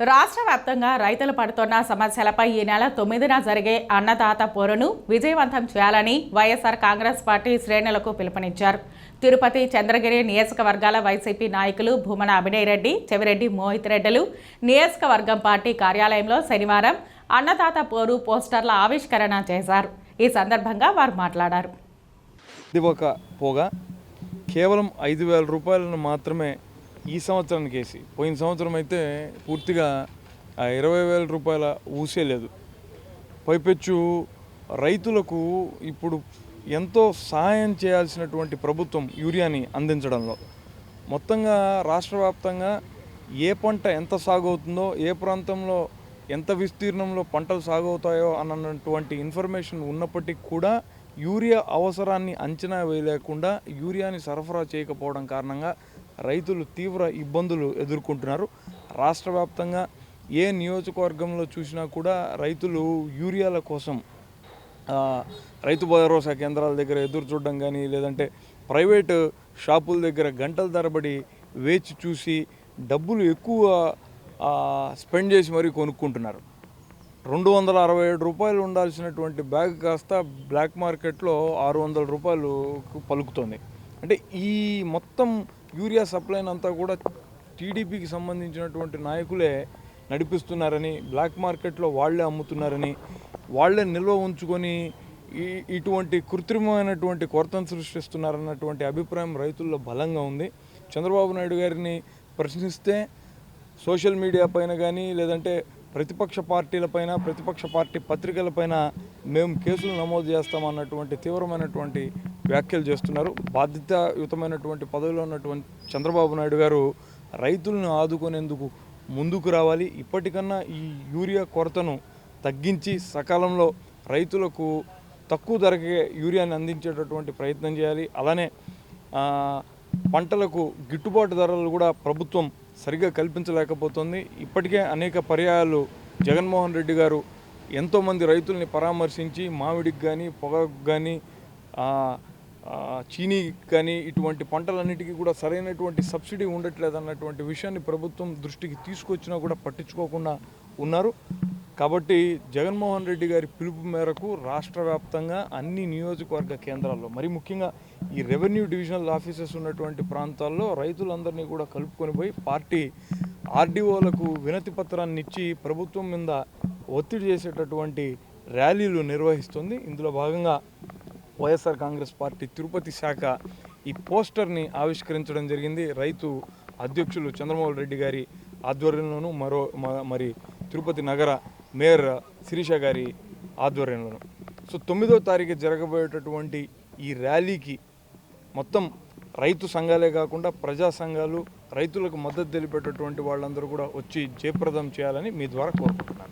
రాష్ట్ర వ్యాప్తంగా రైతులు పడుతున్న సమస్యలపై ఈ నెల తొమ్మిదిన జరిగే అన్నదాత పోరును విజయవంతం చేయాలని వైఎస్ఆర్ కాంగ్రెస్ పార్టీ శ్రేణులకు పిలుపునిచ్చారు. తిరుపతి చంద్రగిరి నియోజకవర్గాల వైసీపీ నాయకులు భూమన అభినయ్ రెడ్డి చెవిరెడ్డి మోహిత్ రెడ్డిలు నియోజకవర్గం పార్టీ కార్యాలయంలో శనివారం అన్నదాత పోరు పోస్టర్ల ఆవిష్కరణ చేశారు. ఈ సందర్భంగా వారు మాట్లాడారు. ఇది ఒక పోగా. కేవలం ఐదు వేల రూపాయలను మాత్రమే ఈ సంవత్సరానికి వేసి పోయిన సంవత్సరం అయితే పూర్తిగా ఆ ఇరవై వేల రూపాయల ఊసే లేదు. పైపెచ్చు రైతులకు ఇప్పుడు ఎంతో సహాయం చేయాల్సినటువంటి ప్రభుత్వం యూరియాని అందించడంలో. మొత్తంగా రాష్ట్ర వ్యాప్తంగా ఏ పంట ఎంత సాగు అవుతుందో ఏ ప్రాంతంలో ఎంత విస్తీర్ణంలో పంటలు సాగు అవుతాయో అన్నటువంటి ఇన్ఫర్మేషన్ ఉన్నప్పటికీ కూడా యూరియా అవసరాన్ని అంచనా వేయలేకుండా యూరియాని సరఫరా చేయకపోవడం కారణంగా రైతులు తీవ్ర ఇబ్బందులు ఎదుర్కొంటున్నారు. రాష్ట్ర వ్యాప్తంగా ఏ నియోజకవర్గంలో చూసినా కూడా రైతులు యూరియాల కోసం రైతు భరోసా కేంద్రాల దగ్గర ఎదురు చూడడం కానీ లేదంటే ప్రైవేటు షాపుల దగ్గర గంటల తరబడి వేచి చూసి డబ్బులు ఎక్కువ స్పెండ్ చేసి మరీ కొనుక్కుంటున్నారు. రెండు వందల అరవై ఏడు రూపాయలు ఉండాల్సినటువంటి బ్యాగ్ కాస్త బ్లాక్ మార్కెట్లో ఆరు వందల రూపాయలు పలుకుతుంది. అంటే ఈ మొత్తం యూరియా సప్లైన్ అంతా కూడా టీడీపీకి సంబంధించినటువంటి నాయకులే నడిపిస్తున్నారని బ్లాక్ మార్కెట్లో వాళ్ళే అమ్ముతున్నారని వాళ్ళే నిల్వ ఉంచుకొని ఈ ఇటువంటి కృత్రిమమైనటువంటి కొరతను సృష్టిస్తున్నారన్నటువంటి అభిప్రాయం రైతుల్లో బలంగా ఉంది. చంద్రబాబు నాయుడు గారిని ప్రశ్నిస్తే సోషల్ మీడియా పైన కానీ లేదంటే ప్రతిపక్ష పార్టీలపైన ప్రతిపక్ష పార్టీ పత్రికలపైన మేము కేసులు నమోదు చేస్తామన్నటువంటి తీవ్రమైనటువంటి వ్యాఖ్యలు చేస్తున్నారు. బాధ్యతాయుతమైనటువంటి పదవిలో ఉన్నటువంటి చంద్రబాబు నాయుడు గారు రైతులను ఆదుకునేందుకు ముందుకు రావాలి. ఇప్పటికన్నా ఈ యూరియా కొరతను తగ్గించి సకాలంలో రైతులకు తక్కువ ధరకే యూరియాని అందించేటటువంటి ప్రయత్నం చేయాలి. అలానే పంటలకు గిట్టుబాటు ధరలు కూడా ప్రభుత్వం సరిగ్గా కల్పించలేకపోతుంది. ఇప్పటికే అనేక పర్యాయాలు జగన్మోహన్ రెడ్డి గారు ఎంతోమంది రైతుల్ని పరామర్శించి మామిడికి కానీ పొగాకు కానీ చీనీ కానీ ఇటువంటి పంటలన్నిటికీ కూడా సరైనటువంటి సబ్సిడీ ఉండట్లేదు అన్నటువంటి విషయాన్ని ప్రభుత్వం దృష్టికి తీసుకొచ్చినా కూడా పట్టించుకోకుండా ఉన్నారు. కాబట్టి జగన్మోహన్ రెడ్డి గారి పిలుపు మేరకు రాష్ట్ర వ్యాప్తంగా అన్ని నియోజకవర్గ కేంద్రాల్లో మరి ముఖ్యంగా ఈ రెవెన్యూ డివిజనల్ ఆఫీసెస్ ఉన్నటువంటి ప్రాంతాల్లో రైతులందరినీ కూడా కలుపుకొని పోయి పార్టీ ఆర్డీఓలకు వినతి పత్రాన్ని ఇచ్చి ప్రభుత్వం మీద ఒత్తిడి చేసేటటువంటి ర్యాలీలు నిర్వహిస్తుంది. ఇందులో భాగంగా వైఎస్ఆర్ కాంగ్రెస్ పార్టీ తిరుపతి శాఖ ఈ పోస్టర్ని ఆవిష్కరించడం జరిగింది. రైతు అధ్యక్షులు చంద్రమోహన్ రెడ్డి గారి ఆధ్వర్యంలోనూ మరో మ- మరి తిరుపతి నగర మేయర్ శిరీష గారి ఆధ్వర్యంలోను. సో తొమ్మిదో తారీఖు జరగబోయేటటువంటి ఈ ర్యాలీకి మొత్తం రైతు సంఘాలే కాకుండా ప్రజా సంఘాలు రైతులకు మద్దతు తెలిపేటటువంటి వాళ్ళందరూ కూడా వచ్చి జయప్రదం చేయాలని మీ ద్వారా కోరుకుంటున్నాను.